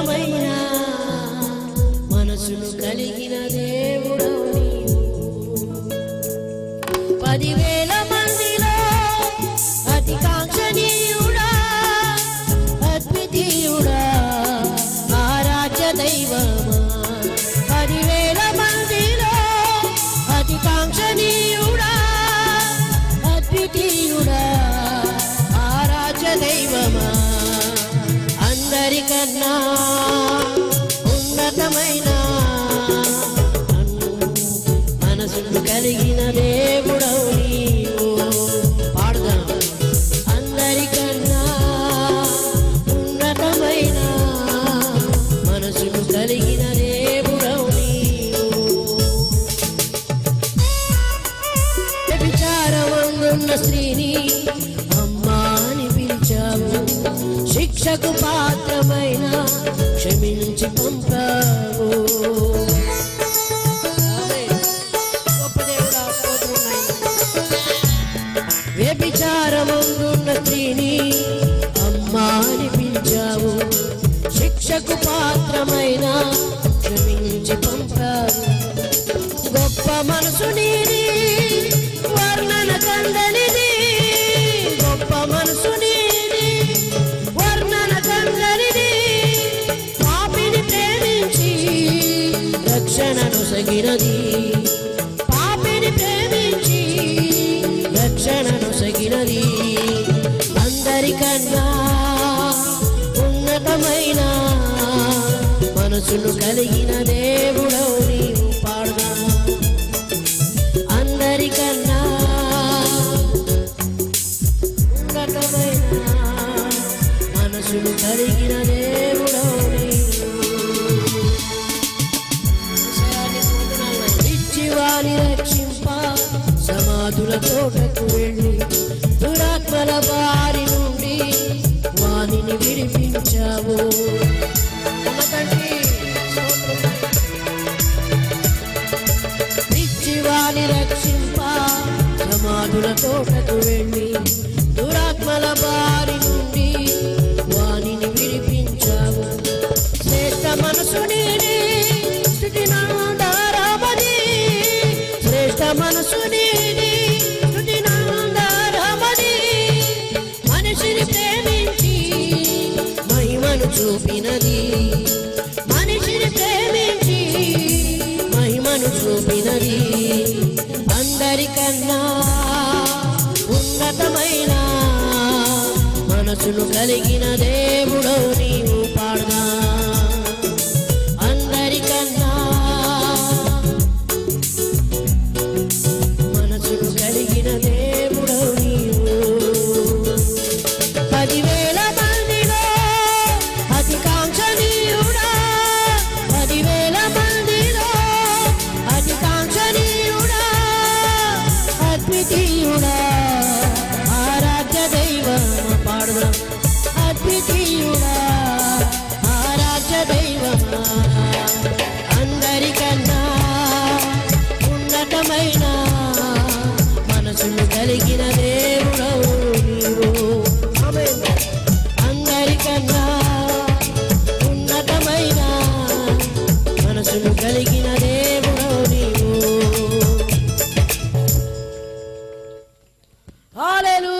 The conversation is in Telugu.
ఉన్నతమైన మనసును కలిగిన దేవుడవు పదివేల మందిలో అతి కాంక్షణీయుడా అద్వితీయుడా ఆరాధ్య దైవమా. పదివేల మందిలో అతి కాంక్షణీయుడా అద్వితీయుడా ఆరాధ్య దైవమా. అందరికన్నా మనసును కలిగిన దేవుడవు నీవు. పాడుదాం. అందరికన్నా ఉన్నతమైన మనసును కలిగిన దేవుడవు నీవు. స్త్రీని అమ్మా అని పిలిచావు. శిక్షకు పాత్రమైన క్షమించి పంపావు. పాత్రమైన క్షమించి పంపారు. గొప్ప మనసు నీది వర్ణన కందనిది గొప్ప మనసు నీది వర్ణన కందనిది పాపిని ప్రేమించి రక్షణను సగినది. పాపిని ప్రేమించి రక్షణను సగినది. అందరికన్నా ఉన్నతమైన మనసులు కలిగిన దేవుడవు నీవు పాడుదా అందరికన్నా ఉన్నతమైన మనసులు కలిగిన దేవుడవు నీవు. రక్షింప. సమాధుల తోటకు వెళ్ళి దురాత్మల బారి నుండి రక్షింప. సమాధుల తోటకు వెళ్ళి దురాత్మల బారి నుండి వాణిని విడిపించావు. శ్రేష్ట మనసుని నీది స్థుతి నాదారమది శ్రేష్ట మనసుని స్థుతి నాదారమది మనిషిని ప్రేమించి మహిమను చూపినది. మనిషిని ప్రేమించి మహిమను చూపినది. అందరికన్నా ఉన్నతమైన మనసును కలిగిన దేవుడవు నీవు పాడదా ఆరాధ్య మనసును కలిగిన దేవుడవు అందరికన్నా ఉన్నతమైన మనసును కలిగిన దేవుడు